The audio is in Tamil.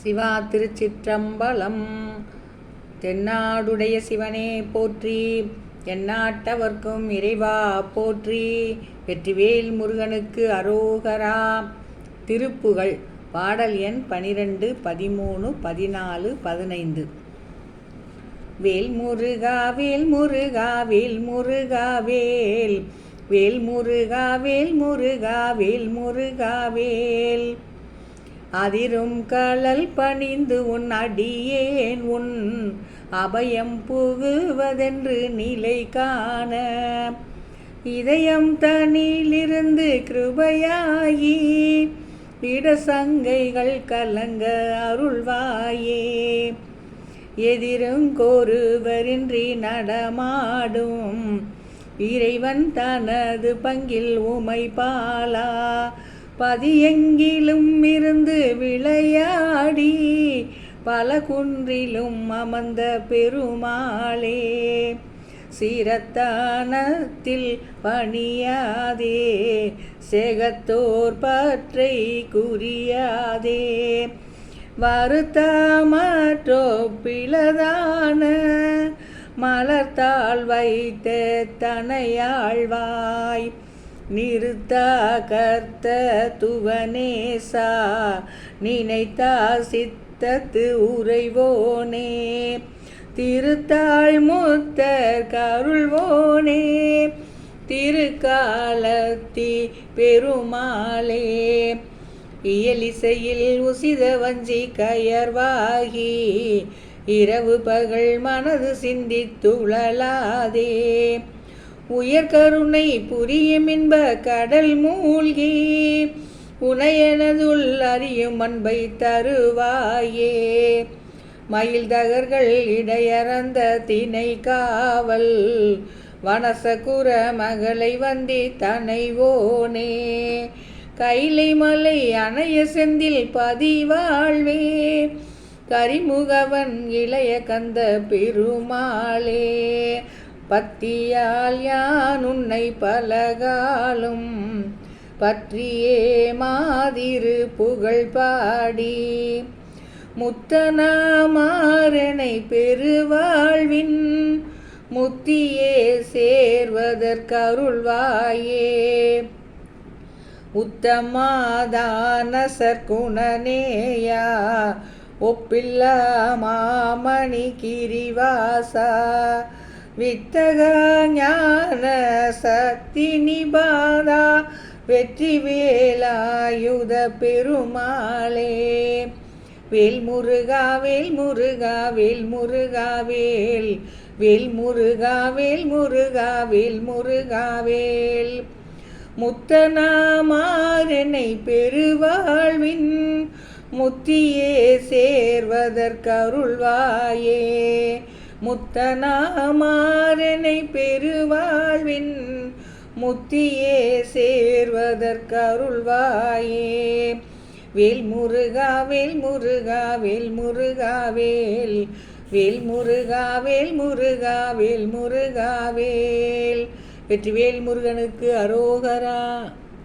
சிவா திருச்சிற்றம்பலம். தென்னாடுடைய சிவனே போற்றி எந்நாட்டவர்க்கும் இறைவா போற்றி. வெற்றிவேல் முருகனுக்கு அரோகரா. திருப்புகழ் பாடல் எண் பனிரெண்டு பதிமூணு பதினாலு பதினைந்து. வேல் முருகா வேல் முருகா வேல் முருகா வேல். வேல் முருகா வேல் முருகா வேல் முருகா வேல். அதிரும் கழல் பணிந்து உன் அடியேன் உன் அபயம் புகுவதென்று நிலை காண. இதயம் தனியிலிருந்து கிருபையாயி இடசங்கைகள் கலங்க அருள்வாயே. எதிருங்கோருவரின்றி நடமாடும் இறைவன் தனது பங்கில் உமை பாலா பதியெங்கிலும் இருந்து விளையாடி பல குன்றிலும் அமர்ந்த பெருமாளே சீரத்தானத்தில் பணியாதே செகத்தோர் பற்றை குறியாதே. வருத்தமாற்றோ பிளதான மலர்த்தாள் வைத்த தனையாழ்வாய் நிறுத்தா கர்த்த துவனேசா நினைத்தா சித்தத்து உறைவோனே. திருத்தாள் முத்தர் கருள்வோனே திருக்காலத்தி பெருமாளே. இயலிசையில் உசித வஞ்சி கயர்வாகி இரவு பகல் மனது சிந்தித்துழலாதே உயர்கருணை புரியும் இன்ப கடல் மூழ்கி உனையனதுள் அறியும் அன்பை தருவாயே. மயில் தகர்கள் இடையறந்த தினை காவல் வனசகுர மகளை வந்தி தனைவோனே கைலை மலை அணைய செந்தில் பதிவாழ்வே கரிமுகவன் இளைய கந்த பெருமாளே. பத்தியால் யான் உன்னை பலகாலும்? பற்றியே மாதிரு புகழ் பாடி. முத்தனாமாறனை பெருவாழ்வின் முத்தியே சேர்வதற்கருள்வாயே. உத்தமாதான குணனேயா ஒப்பில்லா மாமணி கிரிவாசா. வித்தக ஞான சக்தி நிபாதா வெற்றி வேலாயுத பெருமாளே. வேல் முருகா வேல் முருகா வேல் முருகா வேல். வேல் முருகா வேல் முருகா வேல் முருகா வேல். முத்தனாமாறனை பெருவாழ்வின் முத்தியே சேர்வதற்கருள்வாயே. முத்தனாமாறனை பெருவாழ்வின் முத்தியே சேர்வதற்கருள்வாயே. வேல் முருகா வேல் முருகா வேல். முருகா வேல் வேல் முருகா வேல். முருகா வேல் முருகா வேல் வெற்றிவேல் முருகனுக்கு அரோகரா.